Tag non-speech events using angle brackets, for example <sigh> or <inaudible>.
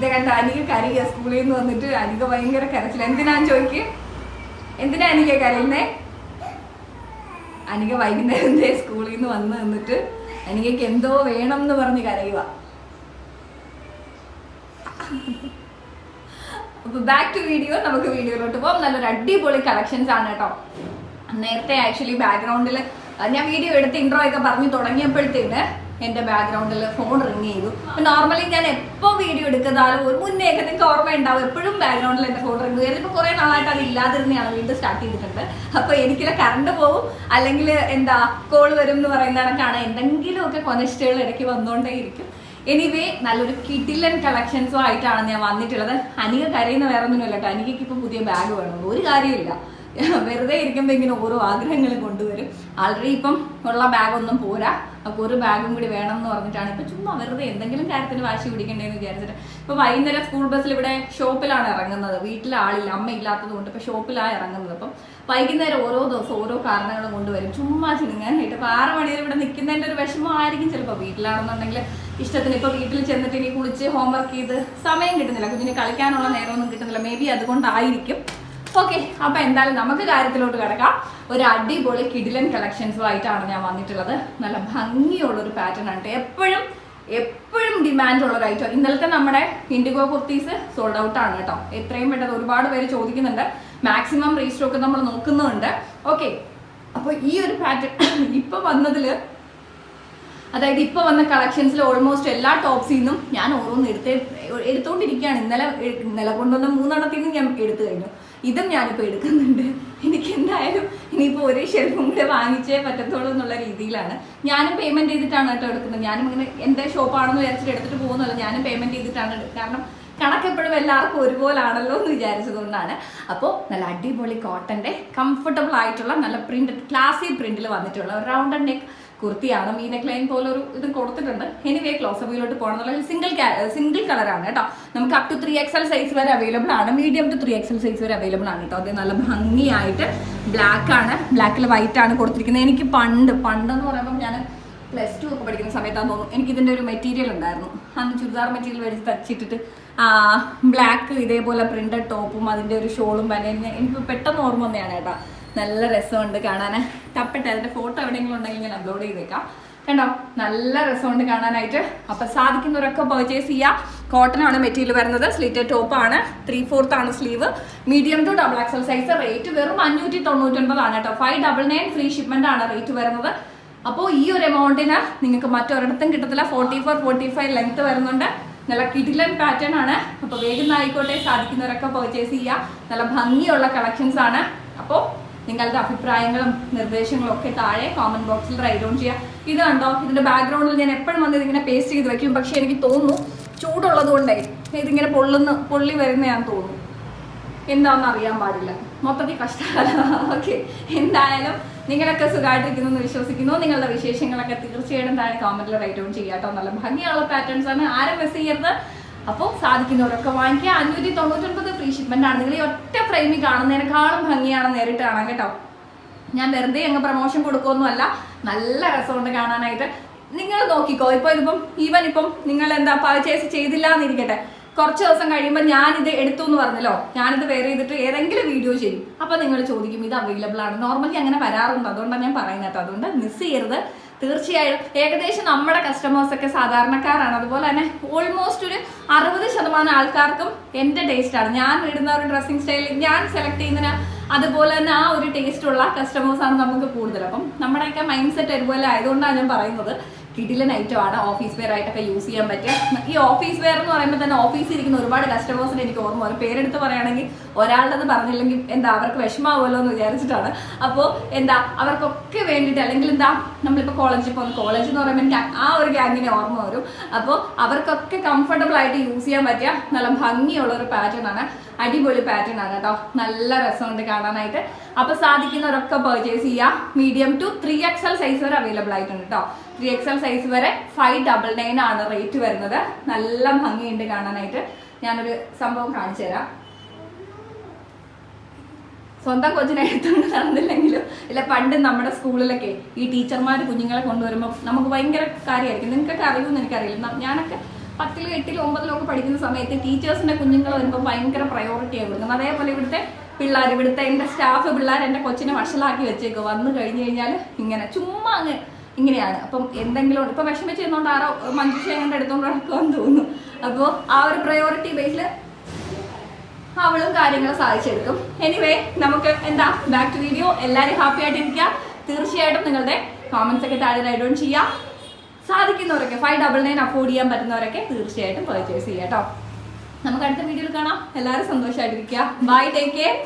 ഇത് കണ്ട അനിക കരയ സ്കൂളിൽ നിന്ന് വന്നിട്ട് അനിക ഭയങ്കര കരച്ചിൽ എന്തിനാന്ന് ചോദിക്ക്? എന്തിനാ അനിക കരയുന്നേ? അനിക വൈകുന്നേരം സ്കൂളിൽ നിന്ന് വന്ന് നിന്നിട്ട് അനികയ്ക്ക് എന്തോ വേണം എന്ന് പറഞ്ഞ് കരയുക. അപ്പൊ ബാക്ക് ടു വീഡിയോ നമുക്ക് വീഡിയോയിലോട്ട് പോകാം നല്ലൊരു അടിപൊളി കളക്ഷൻസ് ആണ് കേട്ടോ. നേരത്തെ ആക്ച്വലി ബാക്ക്ഗ്രൗണ്ടിൽ ഞാൻ വീഡിയോ എടുത്ത് ഇൻട്രോ ഒക്കെ പറഞ്ഞു തുടങ്ങിയപ്പോഴത്തേന് എന്റെ ബാക്ക്ഗ്രൗണ്ടിൽ ഫോൺ റിങ് ചെയ്തു. നോർമലി ഞാൻ എപ്പോൾ വീഡിയോ എടുക്കുന്നതാലും ഒരു മുന്നേ ഒക്കെ നിങ്ങൾക്ക് ഓർമ്മ ഉണ്ടാവും. എപ്പോഴും ബാക്ക്ഗ്രൗണ്ടിൽ എന്റെ ഫോൺ റിങ് ചെയ്യും ഇപ്പോൾ കുറേ നാളായിട്ട് അത് ഇല്ലാതിരുന്നെയാണ് വീണ്ടും സ്റ്റാർട്ട് ചെയ്തിട്ടുണ്ട്. അപ്പോൾ എനിക്കില്ല കറണ്ട് പോകും അല്ലെങ്കിൽ എന്താ കോൾ വരും എന്ന് പറയുന്ന കണക്കാണ് എന്തെങ്കിലുമൊക്കെ കൊനസ്റ്റുകൾ ഇടയ്ക്ക് വന്നുകൊണ്ടേയിരിക്കും എനിവേ നല്ലൊരു കിഡിലൻ കളക്ഷൻസും ആയിട്ടാണ് ഞാൻ വന്നിട്ടുള്ളത്. അനിക കരയുന്ന വേറെ ഒന്നുമില്ല കേട്ടോ. അനികയ്ക്ക് പുതിയ ബാഗ് വേണം. ഒരു കാര്യമില്ല <laughs> വെറുതെ ഇരിക്കുമ്പോൾ ഇങ്ങനെ ഓരോ ആഗ്രഹങ്ങൾ കൊണ്ടുവരും. ആൾറെഡി ഇപ്പം ഉള്ള ബാഗൊന്നും പോരാ. അപ്പോൾ ഒരു ബാഗും കൂടി വേണം എന്ന് പറഞ്ഞിട്ടാണ് ഇപ്പം ചുമ്മാ വെറുതെ എന്തെങ്കിലും കാര്യത്തിന് വാശി പിടിക്കണ്ടേന്ന് വിചാരിച്ചിട്ട്. ഇപ്പം വൈകുന്നേരം സ്കൂൾ ബസ്സിൽ ഇവിടെ ഷോപ്പിലാണ് ഇറങ്ങുന്നത്. വീട്ടിലെ ആളില്ല അമ്മ ഇല്ലാത്തതുകൊണ്ട് ഇപ്പം ഷോപ്പിലാണ് ഇറങ്ങുന്നത്. അപ്പം വൈകുന്നേരം ഓരോ ദിവസം ഓരോ കാരണങ്ങൾ കൊണ്ടുവരും. ചുമ്മാ ചിണുങ്ങാനായിട്ട് ഇപ്പം ആറ് മണിവരെ ഇവിടെ നിൽക്കുന്നതിന്റെ ഒരു വിഷമമായിരിക്കും ചിലപ്പോൾ വീട്ടിലാണെന്നുണ്ടെങ്കിൽ ഇഷ്ടത്തിന് ഇപ്പോൾ വീട്ടിൽ ചെന്നിട്ട് ഇനി കുളിച്ച് ഹോംവർക്ക് ചെയ്ത് സമയം കിട്ടുന്നില്ല. കുഞ്ഞിന് കളിക്കാനുള്ള നേരമൊന്നും കിട്ടുന്നില്ല. മേ ബി അതുകൊണ്ടായിരിക്കും. ഓക്കെ അപ്പൊ എന്തായാലും നമുക്ക് കാര്യത്തിലോട്ട് കിടക്കാം. ഒരു അടിപൊളി കിഡിലൻ കളക്ഷൻസുമായിട്ടാണ് ഞാൻ വന്നിട്ടുള്ളത്. നല്ല ഭംഗിയുള്ള ഒരു പാറ്റേൺ ആണ്. എപ്പോഴും എപ്പോഴും ഡിമാൻഡ് ഉള്ള ഐറ്റം ഇന്നലത്തെ നമ്മുടെ ഇൻഡിഗോ കുർത്തീസ് സോൾഡ് ഔട്ട് ആണ് കേട്ടോ. എത്രയും പെട്ടെന്ന് ഒരുപാട് പേര് ചോദിക്കുന്നുണ്ട്. മാക്സിമം റീസ്റ്റോക്ക് നമ്മൾ നോക്കുന്നുണ്ട്. ഓക്കെ അപ്പോൾ ഈ ഒരു പാറ്റേൺ ഇപ്പൊ വന്നതിൽ അതായത് ഇപ്പൊ വന്ന കളക്ഷൻസിൽ ഓൾമോസ്റ്റ് എല്ലാ ടോപ്സിൽ നിന്നും ഞാൻ ഓരോന്ന് എടുത്ത് എടുത്തോണ്ടിരിക്കുകയാണ് ഇന്നലെ ഇന്നലെ കൊണ്ടുവന്ന മൂന്നെണ്ണത്തിൽ നിന്ന് ഞാൻ എടുത്തു കഴിഞ്ഞു. ഇതും ഞാനിപ്പോൾ എടുക്കുന്നുണ്ട്. എനിക്ക് എന്തായാലും ഇനിയിപ്പോൾ ഒരേ ഷെൽഫും കൂടെ വാങ്ങിച്ചേ പറ്റത്തുള്ളൂ എന്നുള്ള രീതിയിലാണ്. ഞാനും പേയ്മെന്റ് ചെയ്തിട്ടാണ് കേട്ടോ എടുക്കുന്നത്. ഞാനും ഇങ്ങനെ എന്റെ ഷോപ്പാണെന്ന് വിചാരിച്ചിട്ട് എടുത്തിട്ട് പോകുന്നല്ലോ ഞാനും പേയ്മെന്റ് ചെയ്തിട്ടാണ് കാരണം കണക്കെപ്പോഴും എല്ലാവർക്കും ഒരുപോലാണല്ലോ എന്ന് വിചാരിച്ചതുകൊണ്ടാണ്. അപ്പോൾ നല്ല അടിപൊളി കോട്ടന്റെ കംഫർട്ടബിൾ ആയിട്ടുള്ള നല്ല പ്രിന്റ് ക്ലാസി പ്രിന്റിൽ വന്നിട്ടുള്ള റൗണ്ട് നെക്ക് കുർത്തിയാണ്. ഈ നെക്ക് ലൈൻ പോലെ ഒരു ഇത് കൊടുത്തിട്ടുണ്ട് എനിവേ അപ്പിലോട്ട് പോകണമെന്നുള്ള സിംഗിൾ സിംഗിൾ കളറാണ് കേട്ടോ. നമുക്ക് up to three XL size വരെ അവൈലബിൾ ആണ്. Medium to three XL size വരെ അവൈലബിൾ ആണ് കേട്ടോ. അത് നല്ല ഭംഗിയായിട്ട് ബ്ലാക്ക് ആണ്. ബ്ലാക്കിൽ വൈറ്റ് ആണ് കൊടുത്തിരിക്കുന്നത്. എനിക്ക് പണ്ട് പണ്ടെന്ന് പറയുമ്പോൾ ഞാൻ പ്ലസ് ടു ഒക്കെ പഠിക്കുന്ന സമയത്താണെന്ന് തോന്നുന്നു. എനിക്ക് ഇതിന്റെ ഒരു മെറ്റീരിയൽ ഉണ്ടായിരുന്നു. അന്ന് ചുരിദാർ മെറ്റീരിയൽ മേടിച്ച് തച്ചിട്ടിട്ട് ബ്ലാക്ക് ഇതേപോലെ പ്രിന്റഡ് ടോപ്പും അതിന്റെ ഒരു ഷോളും പനയും എനിക്ക് പെട്ടെന്ന് ഓർമ്മ വന്നെയാണ് കേട്ടോ. നല്ല രസമുണ്ട് കാണാൻ തപ്പട്ടെ അതിന്റെ ഫോട്ടോ എവിടെയെങ്കിലും ഉണ്ടെങ്കിൽ ഞാൻ അപ്ലോഡ് ചെയ്തേക്കാം. കണ്ടോ? നല്ല രസമുണ്ട് കാണാനായിട്ട്. അപ്പൊ സാധിക്കുന്നവരൊക്കെ പർച്ചേസ് ചെയ്യാം. കോട്ടൺ ആണ് മെറ്റീരിയൽ വരുന്നത്. സ്ലിറ്റഡ് ടോപ്പ് ആണ്. ത്രീ ഫോർത്ത് ആണ് sleeve medium to double XL size rate വെറും അഞ്ഞൂറ്റി തൊണ്ണൂറ്റൊൻപതാണ് കേട്ടോ. Five double nine free shipment ആണ് റേറ്റ് വരുന്നത്. അപ്പോൾ ഈ ഒരു എമൗണ്ടിന് നിങ്ങൾക്ക് മറ്റൊരിടത്തും കിട്ടത്തില്ല. Forty four forty five length വരുന്നുണ്ട്. നല്ല കിടിലൻ പാറ്റേൺ ആണ്. അപ്പോൾ വേഗം ആയിക്കോട്ടെ സാധിക്കുന്നവരൊക്കെ പർച്ചേസ് ചെയ്യുക. നല്ല ഭംഗിയുള്ള കളക്ഷൻസ് ആണ്. അപ്പോൾ നിങ്ങളുടെ അഭിപ്രായങ്ങളും നിർദ്ദേശങ്ങളും ഒക്കെ താഴെ കോമന്റ് ബോക്സിൽ റൈറ്റ് ഓൺ ചെയ്യുക. ഇത് കണ്ടോ? ഇതിന്റെ ബാക്ക്ഗ്രൗണ്ടിൽ ഞാൻ എപ്പോഴും വന്ന് ഇതിങ്ങനെ പേസ്റ്റ് ചെയ്ത് വെക്കും പക്ഷെ എനിക്ക് തോന്നുന്നു ചൂടുള്ളത് കൊണ്ടേ ഇതിങ്ങനെ പൊള്ളുന്ന പൊള്ളി വരുന്നതാന്ന് തോന്നുന്നു. എന്താണെന്ന് അറിയാൻ പാടില്ല. മൊത്തത്തിൽ കഷ്ടകാലം. <laughs> ഓക്കെ എന്തായാലും നിങ്ങളൊക്കെ സുഖമായിട്ടിരിക്കുന്നു എന്ന് വിശ്വസിക്കുന്നു. നിങ്ങളുടെ വിശേഷങ്ങളൊക്കെ തീർച്ചയായിട്ടും താഴെ കോമന്റിൽ റൈറ്റ് ഓൺ ചെയ്യാട്ടോ നല്ല ഭംഗിയുള്ള പാറ്റേൺസ് ആണ്. ആരും മിസ് ചെയ്യരുത്. അപ്പോൾ സാധിക്കുന്നവരൊക്കെ വാങ്ങിക്കുക. അഞ്ഞൂറ്റി തൊണ്ണൂറ്റൊൻപത് ഫ്രീ ഷിപ്മെന്റ് ആണ്. നിങ്ങൾ ഈ ഒറ്റ ഫ്രെയിമിൽ കാണുന്നതിനേക്കാളും ഭംഗിയാണ് നേരിട്ട് കാണാൻ കേട്ടോ. ഞാൻ വെറുതെ അങ്ങ് പ്രൊമോഷൻ കൊടുക്കുമൊന്നുമല്ല നല്ല രസമുണ്ട് കാണാനായിട്ട്. നിങ്ങൾ നോക്കിക്കോ. ഇപ്പൊ ഇതിപ്പം ഈവൻ ഇപ്പം നിങ്ങൾ എന്താ പർച്ചേസ് ചെയ്തില്ല എന്നിരിക്കട്ടെ കുറച്ച് ദിവസം കഴിയുമ്പോൾ ഞാനിത് എടുത്തു എന്ന് പറഞ്ഞല്ലോ. ഞാനിത് വേറെ ചെയ്തിട്ട് ഏതെങ്കിലും വീഡിയോ ചെയ്യും അപ്പൊ നിങ്ങൾ ചോദിക്കും ഇത് അവൈലബിൾ ആണ്. നോർമലി അങ്ങനെ വരാറുണ്ട്. അതുകൊണ്ടാണ് ഞാൻ പറയുന്നത് അതുകൊണ്ട് മിസ് ചെയ്യരുത്. തീർച്ചയായും ഏകദേശം നമ്മുടെ കസ്റ്റമേഴ്സ് ഒക്കെ സാധാരണക്കാരാണ്. അതുപോലെ തന്നെ ഓൾമോസ്റ്റ് ഒരു അറുപത് ശതമാനം ആൾക്കാർക്കും എന്റെ ടേസ്റ്റാണ് ഞാൻ ഇടുന്ന ഒരു ഡ്രസ്സിങ് സ്റ്റൈൽ ഞാൻ സെലക്ട് ചെയ്യുന്നതിന് അതുപോലെ തന്നെ ആ ഒരു ടേസ്റ്റ് ഉള്ള കസ്റ്റമേഴ്സ് ആണ് നമുക്ക് കൂടുതൽ. അപ്പം നമ്മുടെയൊക്കെ മൈൻഡ് സെറ്റ് ഒരുപോലെ ആയതുകൊണ്ടാണ് ഞാൻ പറയുന്നത്. കിടിലൻ ഐറ്റം ആണ് ഓഫീസ് വെയർ ആയിട്ടൊക്കെ യൂസ് ചെയ്യാൻ പറ്റുക ഈ ഓഫീസ് വെയർ എന്ന് പറയുമ്പോൾ തന്നെ ഓഫീസിൽ ഇരിക്കുന്ന ഒരുപാട് കസ്റ്റമേഴ്സിന് എനിക്ക് ഓർമ്മ വരും. പേരെടുത്ത് പറയുകയാണെങ്കിൽ ഒരാളുടെ പറഞ്ഞില്ലെങ്കിൽ എന്താ അവർക്ക് വിഷമാവുമല്ലോ എന്ന് വിചാരിച്ചിട്ടാണ്. അപ്പോൾ എന്താ അവർക്കൊക്കെ വേണ്ടിയിട്ട് അല്ലെങ്കിൽ എന്താ നമ്മളിപ്പോൾ കോളേജിൽ പോകുന്ന കോളേജ് എന്ന് പറയുമ്പോൾ എനിക്ക് ആ ഒരു ഗ്യാങ്ങിനെ ഓർമ്മ വരും. അപ്പോൾ അവർക്കൊക്കെ കംഫർട്ടബിൾ ആയിട്ട് യൂസ് ചെയ്യാൻ പറ്റിയ നല്ല ഭംഗിയുള്ള ഒരു പാറ്റേൺ ആണ്. അടിപൊളി പാറ്റേൺ ആണ് കേട്ടോ. നല്ല രസമുണ്ട് കാണാനായിട്ട്. അപ്പൊ സാധിക്കുന്നവരൊക്കെ പർച്ചേസ് ചെയ്യാം. Medium to three XL size വരെ അവൈലബിൾ ആയിട്ടുണ്ട് കേട്ടോ. ത്രീ എക്സൽ സൈസ് വരെ ഫൈവ് ഡബിൾ നയൻ ആണ് റേറ്റ് വരുന്നത്. നല്ല ഭംഗിയുണ്ട് കാണാനായിട്ട്. ഞാനൊരു സംഭവം കാണിച്ചു തരാം. സ്വന്തം കൊച്ചിനെ എടുത്തുകൊണ്ട് നടന്നില്ലെങ്കിലും ഇല്ല പണ്ട് നമ്മുടെ സ്കൂളിലൊക്കെ ഈ ടീച്ചർമാർ കുഞ്ഞുങ്ങളെ കൊണ്ടുവരുമ്പോൾ നമുക്ക് ഭയങ്കര കാര്യമായിരിക്കും. നിങ്ങൾക്കൊക്കെ അറിയുമെന്ന് എനിക്കറിയില്ല. ഞാനൊക്കെ പത്തിലും എട്ടിലും ഒമ്പതിലും ഒക്കെ പഠിക്കുന്ന സമയത്ത് ടീച്ചേഴ്സിന്റെ കുഞ്ഞുങ്ങൾ വരുമ്പോൾ ഭയങ്കര പ്രയോറിറ്റിയാണ് കൊടുക്കുന്നത്. അതേപോലെ ഇവിടുത്തെ പിള്ളേർ ഇവിടുത്തെ എന്റെ സ്റ്റാഫ് പിള്ളേർ എന്റെ കൊച്ചിനെ വഷളാക്കി വെച്ചേക്കും വന്നു കഴിഞ്ഞ് കഴിഞ്ഞാൽ ഇങ്ങനെ ചുമ്മാ അങ്ങ് ഇങ്ങനെയാണ്. അപ്പം എന്തെങ്കിലും ഇപ്പൊ വിഷമിച്ച് ചെയ്യുന്നോണ്ട് ആരോ മഞ്ജുഷ കണ്ട് എടുത്തോണ്ട് നടക്കുമെന്ന് തോന്നുന്നു. അപ്പോൾ ആ ഒരു പ്രയോറിറ്റി ബേസിൽ അവളും കാര്യങ്ങൾ സാധിച്ചെടുക്കും. എനിവേ നമുക്ക് എന്താ? ബാക്ക് ടു വീഡിയോ എല്ലാവരും ഹാപ്പി ആയിട്ടിരിക്കുക. തീർച്ചയായിട്ടും നിങ്ങളുടെ കോമൻസ് ഒക്കെ താഴെ റൈഡ് ഓൺ ചെയ്യാം. സാധിക്കുന്നവരൊക്കെ ഫൈവ് ഡബിൾ നയൻ അഫോർഡ് ചെയ്യാൻ പറ്റുന്നവരൊക്കെ തീർച്ചയായിട്ടും പർച്ചേസ് ചെയ്യാം കേട്ടോ നമുക്ക് അടുത്ത വീഡിയോയിൽ കാണാം. എല്ലാവരും സന്തോഷമായിട്ടിരിക്കുക ബൈ ടേക്ക് കെയർ